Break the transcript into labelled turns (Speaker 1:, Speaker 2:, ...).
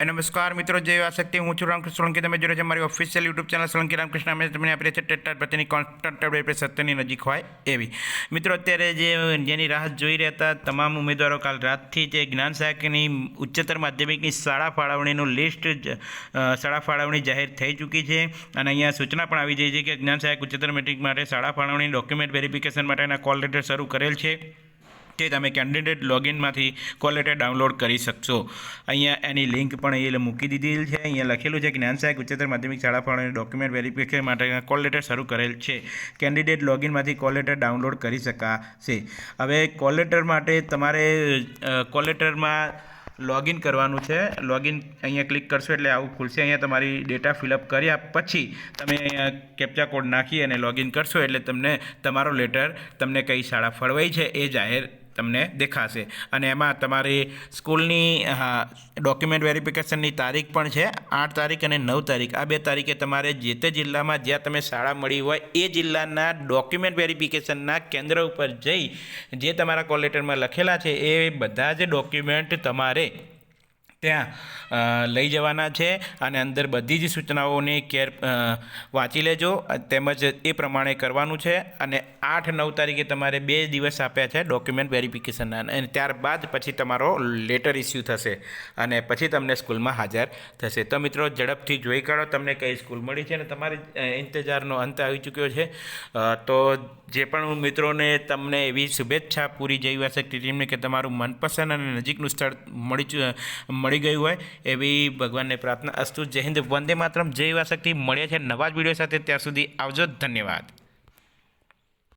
Speaker 1: નમસ્કાર મિત્રો, જય શક્તિ. હું છું રામકૃષ્ણ સોલંકી. તમે જોડે છે મારી official YouTube channel Solanki Ramkrishna. અમે તમને આપી રહ્યા છે ટેટાર પ્રત્યેની કોન્સ્ટન્ટ અપડેટ સત્યની નજીક હોય એવી. મિત્રો, અત્યારે જે જેની રાહ જોઈ રહ્યા હતા તમામ ઉમેદવારો કાલ રાતથી જે જ્ઞાન સહાયકની ઉચ્ચતર માધ્યમિકની શાળા ફાળવણીનું લિસ્ટ શાળા ફાળવણી જાહેર થઈ ચૂકી છે. અને અહીંયા સૂચના પણ આવી જઈ છે કે જ્ઞાન સહાયક ઉચ્ચતર મેટ્રિક માટે શાળા ફાળવણી ડોક્યુમેન્ટ વેરિફિકેશન માટેના કોલ લેટર શરૂ કરેલ છે. તે તમે કેન્ડિડેટ લોગિનમાંથી કોલેટર ડાઉનલોડ કરી શકશો. અહીંયા એની લિંક પણ એ મૂકી દીધી છે. અહીંયા લખેલું છે જ્ઞાન સહાયક ઉચ્ચતર માધ્યમિક શાળા પણ ડોક્યુમેન્ટ વેરિફિકેશન માટે કોલ લેટર શરૂ કરેલ છે. કેન્ડિડેટ લોગિનમાંથી કોલ લેટર ડાઉનલોડ કરી શકાશે. હવે કોલ લેટર માટે તમારે કોલ લેટરમાં લોગિન કરવાનું છે. લોગિન અહીંયા ક્લિક કરશો એટલે આવું ખુલશે. અહીંયા તમારી ડેટા ફિલઅપ કર્યા પછી તમે અહીંયા કેપ્ચા કોડ નાખી અને લોગિન કરશો એટલે તમને તમારો લેટર તમને કઈ શાળા ફળવાઈ છે એ જાહેર તમને દેખાશે. અને એમાં તમારી સ્કૂલની ડોક્યુમેન્ટ વેરિફિકેશનની તારીખ પણ છે, આઠ તારીખ અને નવ તારીખ. આ બે તારીખે તમારે જે તે જિલ્લામાં જ્યાં તમે શાળા મળી હોય, એ જિલ્લાના ડોક્યુમેન્ટ વેરિફિકેશનના કેન્દ્ર ઉપર જઈ, જે તમારા કોલેટરમાં લખેલા છે, એ બધા જ ડોક્યુમેન્ટ તમારે ત્યાં લઈ જવાના છે અને અંદર બધી જ સૂચનાઓને કેર વાંચી લેજો. તેમજ એ પ્રમાણે કરવાનું છે અને આઠ નવ તારીખે તમારે બે દિવસ આપ્યા છે ડોક્યુમેન્ટ વેરિફિકેશનના અને ત્યારબાદ પછી તમારો લેટર ઇસ્યુ થશે અને પછી તમને સ્કૂલમાં હાજર થશે. તો મિત્રો, ઝડપથી જોઈ કાઢો તમને કઈ સ્કૂલ મળી છે અને તમારી ઇંતજારનો અંત આવી ચૂક્યો છે. તો જે પણ મિત્રોને તમને એવી શુભેચ્છા પૂરી જઈ હશે ટીમને કે તમારું મનપસંદ અને નજીકનું સ્થળ મળી ચુ- મળી ગયું હોય એવી ભગવાનને પ્રાર્થના. અસ્તુ જય હિન્દ, વંદે માતરમ. જય વાસકથી મળ્યા છે નવા જ વીડિયો સાથે. ત્યાં સુધી આવજો. ધન્યવાદ.